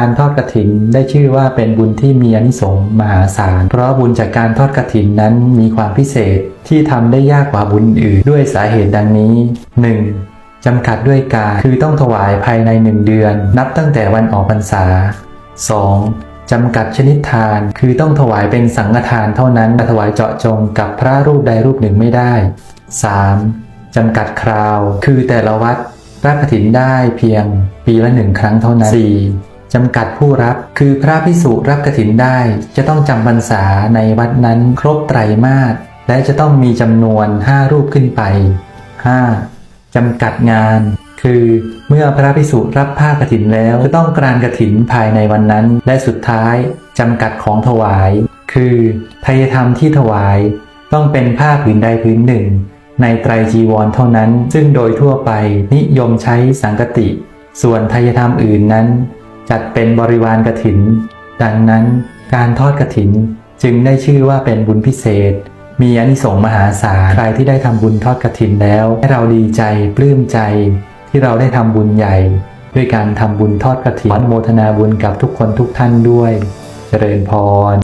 การทอดกระถินได้ชื่อว่าเป็นบุญที่มีอนิสงส์มหาศาล เพราะบุญจากการทอดกระถินนั้นมีความพิเศษที่ทำได้ยากกว่าบุญอื่นด้วยสาเหตุดังนี้ 1. จำกัดด้วยกาคือต้องถวายภายในหนึ่งเดือน นับตั้งแต่วันออกพรรษา 2. จำกัดชนิดทานคือต้องถวายเป็นสังฆทานเท่านั้นถวายเจาะจงกับพระรูปใดรูปหนึ่งไม่ได้ 3. จำกัดคราว คือแต่ละวัดรับกฐินได้เพียงปีละหนึ่งครั้งเท่านั้น 4. จำกัดผู้รับ คือพระพิสุรับกฐินได้ จะต้องจำพรรษาในวัดนั้นครบไตรมาสและจะต้องมีจำนวน 5 รูปขึ้นไป 5. จำกัดงาน คือเมื่อพระพิสุรับผ้ากฐินแล้วจะต้องกรานกฐินภายในวันนั้น และสุดท้ายจำกัดของถวาย คือทายธรรมที่ถวาย ต้องเป็นผ้าผืนใดผืนหนึ่ง ในไตรจีวรเท่านั้น ซึ่งโดยทั่วไปนิยมใช้สังกติ ส่วนทายธรรมอื่นนั้น จัดเป็นบริวารกระถิน ดังนั้นการทอดกระถินจึงได้ชื่อว่าเป็นบุญพิเศษ มีอนิสงส์มหาศาลใครที่ได้ทำบุญทอดกระถินแล้ว ให้เราดีใจปลื้มใจ ที่เราได้ทำบุญใหญ่ ด้วยการทำบุญทอดกระถินขอโมทนาบุญกับทุกคนทุกท่านด้วย เจริญพร